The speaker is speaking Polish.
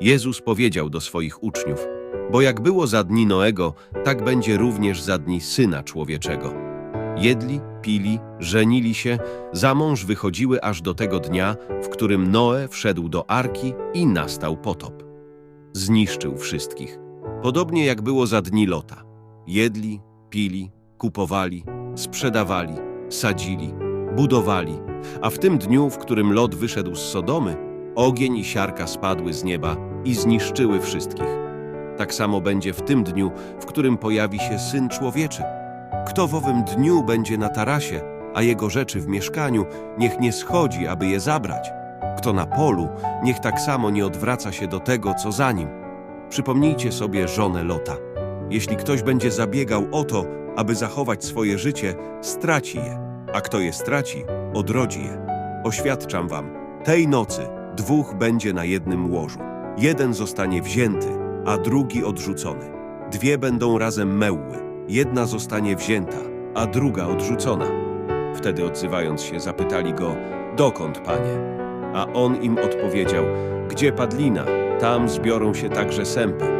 Jezus powiedział do swoich uczniów, bo jak było za dni Noego, tak będzie również za dni Syna Człowieczego. Jedli, pili, żenili się, za mąż wychodziły aż do tego dnia, w którym Noe wszedł do arki i nastał potop. Zniszczył wszystkich, podobnie jak było za dni Lota. Jedli, pili, kupowali, sprzedawali, sadzili, budowali, a w tym dniu, w którym Lot wyszedł z Sodomy, ogień i siarka spadły z nieba i zniszczyły wszystkich. Tak samo będzie w tym dniu, w którym pojawi się Syn Człowieczy. Kto w owym dniu będzie na tarasie, a jego rzeczy w mieszkaniu, niech nie schodzi, aby je zabrać. Kto na polu, niech tak samo nie odwraca się do tego, co za nim. Przypomnijcie sobie żonę Lota. Jeśli ktoś będzie zabiegał o to, aby zachować swoje życie, straci je, a kto je straci, odrodzi je. Oświadczam wam, tej nocy dwóch będzie na jednym łożu. Jeden zostanie wzięty, a drugi odrzucony. Dwie będą razem mełły, jedna zostanie wzięta, a druga odrzucona. Wtedy odzywając się zapytali go, dokąd, panie? A on im odpowiedział, gdzie padlina, tam zbiorą się także sępy.